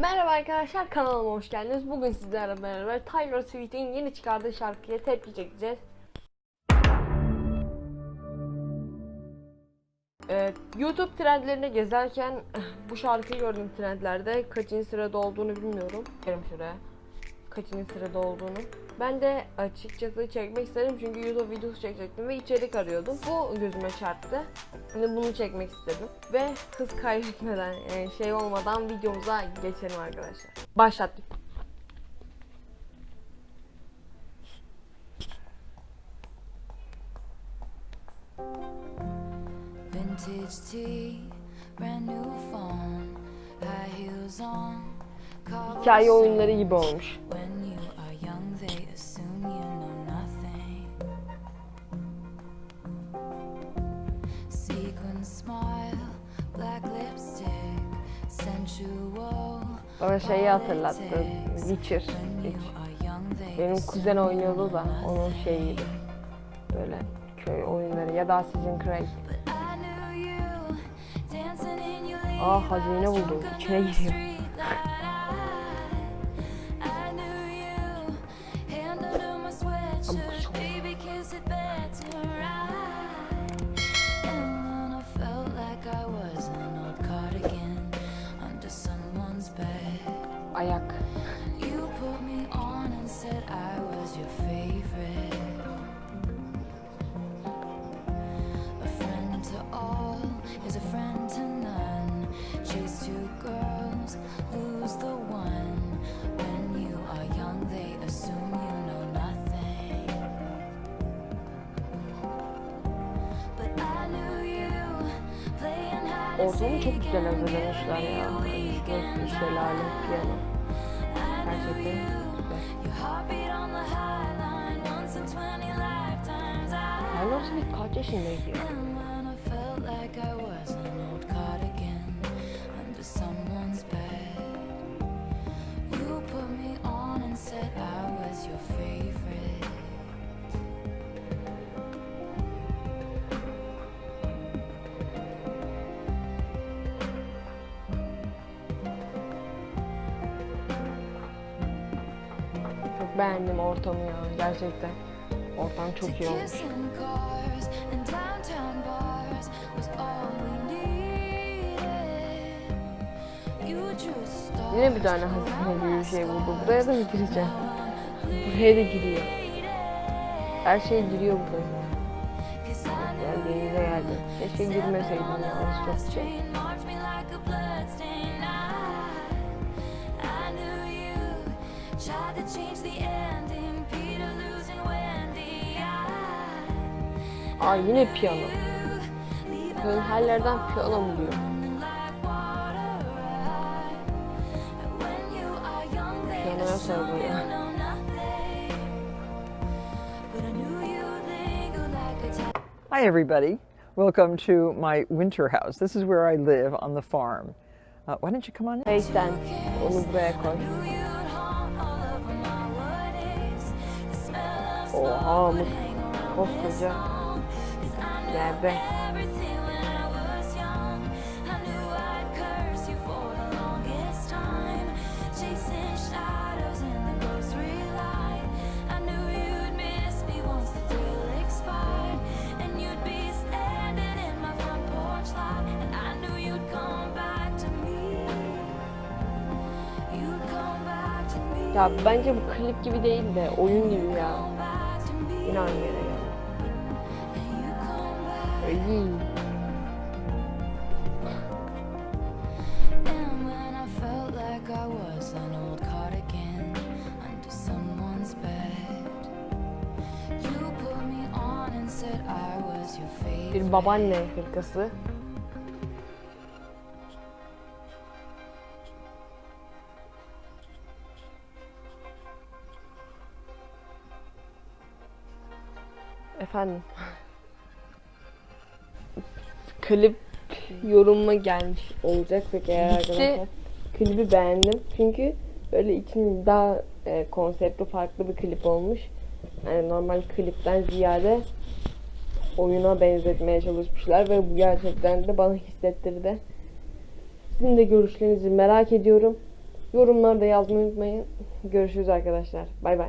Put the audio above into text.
Merhaba arkadaşlar kanalıma hoş geldiniz. Bugün sizlerle beraber Taylor Swift'in yeni çıkardığı şarkıya tepki çekeceğiz. Ee, YouTube trendlerine gezerken bu şarkıyı gördüm trendlerde. Kaçıncı sırada olduğunu bilmiyorum. Gelin şuraya. Kaçıncı sırada olduğunu. Ben de açıkçası çekmek istedim çünkü YouTube videosu çekecektim ve içerik arıyordum. Bu gözüme çarptı. Şimdi bunu çekmek istedim. Ve hız kaybetmeden, yani şey olmadan videomuza geçelim arkadaşlar. Başlattık. Vintage tee, brand new phone, high heels on. Hikaye oyunları gibi olmuş. Bana şeyi hatırlattı. Witcher. Benim kuzen oynuyordu da onun şeyiydi. Böyle köy oyunları ya da Assassin's Creed. Aa hazine buldum. İçine giriyor. All is a friend to none. Chase two girls, lose the Ortamı çok güzel hazırlamışlar ya. Üstü şelale, piyano. Gerçekten güzel. Your heartbeat on the high line once in 20 lifetimes. I Taylor Swift kaç yaşındaydı ya? Çok beğendim ortamı ya gerçekten. Ortam çok iyi olmuş. Yine bir tane hazine gibi bir şey buldu. Buraya da mı gireceğim? Buraya da giriyor. Her şey giriyor buraya. Yani denize geldi. Keşke girmeseydim ya. Çok şey. Tried to change the ending, Peter losing Wendy. I Aa yine piyano. leave Böyle her yerden piyano mu diyor? running like water right. And when you are young, they Piyanoya sarılıyor. you know nothing. But I knew you'd linger like a Hi, everybody. Welcome to my winter house. This is where I live on the farm. Uh, why don't you come on in? Face'ten onu buraya koy. Come back to me. Ya bence bu klip gibi değil de oyun gibi ya. You you on your favorite. Bir babaanne hırkası. Efendim. Klip yorumuma gelmiş olacak peki eğer arkadaşlar. Klibi beğendim çünkü böyle için daha e, konseptli farklı bir klip olmuş. Yani normal klipten ziyade oyuna benzetmeye çalışmışlar ve bu gerçekten de bana hissettirdi. Sizin de görüşlerinizi merak ediyorum. Yorumlarda yazmayı unutmayın. Görüşürüz arkadaşlar. Bay bay.